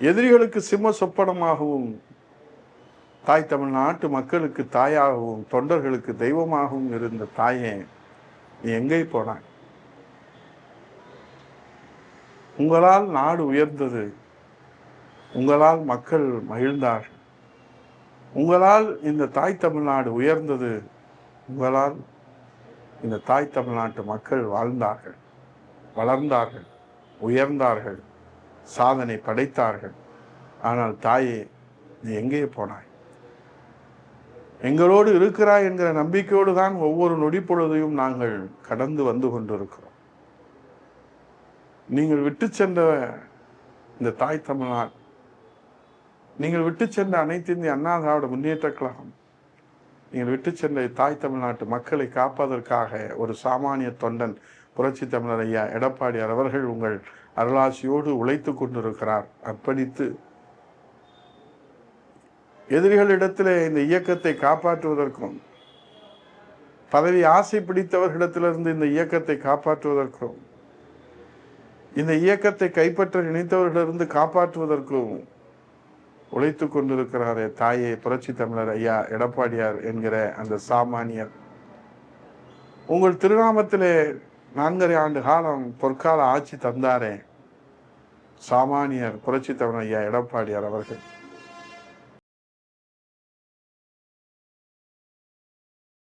எதிரிகளுக்கு சிம்ம சொப்பனமாகவும் தாய் தமிழ்நாட்டு மக்களுக்கு தாயாகவும் தொண்டர்களுக்கு தெய்வமாகவும் இருந்த தாயே நீ எங்கே போனாய்? உங்களால் நாடு உயர்ந்தது உங்களால் மக்கள் மகிழ்ந்தார்கள் உங்களால் இந்த தாய் தமிழ்நாடு உயர்ந்தது உங்களால் இந்த தாய் தமிழ்நாட்டு மக்கள் வாழ்ந்தார்கள் வளர்ந்தார்கள் உயர்ந்தார்கள். சாதனை படைத்தார்கள். ஆனால் தாயே நீ எங்கே போனாய்? எங்களோடு இருக்கிறாய் என்கிற நம்பிக்கையோடு தான் ஒவ்வொரு நொடி பொழுதையும் நாங்கள் கடந்து வந்து கொண்டிருக்கிறோம். நீங்கள் விட்டு சென்ற இந்த தாய் தமிழ்நாடு நீங்கள் விட்டு சென்ற அனைத்து இந்திய அண்ணா திராவிட முன்னேற்ற கழகம் நீங்கள் விட்டு சென்ற தாய் தமிழ்நாட்டு மக்களை காப்பதற்காக ஒரு சாமானிய தொண்டன் புரட்சி தமிழர் ஐயா எடப்பாடியார் அவர்கள் உங்கள் அருளாசியோடு உழைத்து கொண்டிருக்கிறார். அர்ப்பணித்து எதிரிகளிடத்திலே இந்த இயக்கத்தை காப்பாற்றுவதற்கும் பதவி ஆசை பிடித்தவர்களிடத்திலிருந்து இந்த இயக்கத்தை காப்பாற்றுவதற்கும் இந்த இயக்கத்தை கைப்பற்ற நினைத்தவர்களிருந்து காப்பாற்றுவதற்கும் உழைத்து கொண்டிருக்கிறாரே தாயே புரட்சி தமிழர் ஐயா எடப்பாடியார் என்கிற அந்த சாமானியர். உங்கள் திருநாமத்திலே நான்கரை ஆண்டு காலம் பொற்கால ஆட்சி தந்தாரே சாமானியர் புரட்சி ஐயா எடப்பாடியார் அவர்கள்.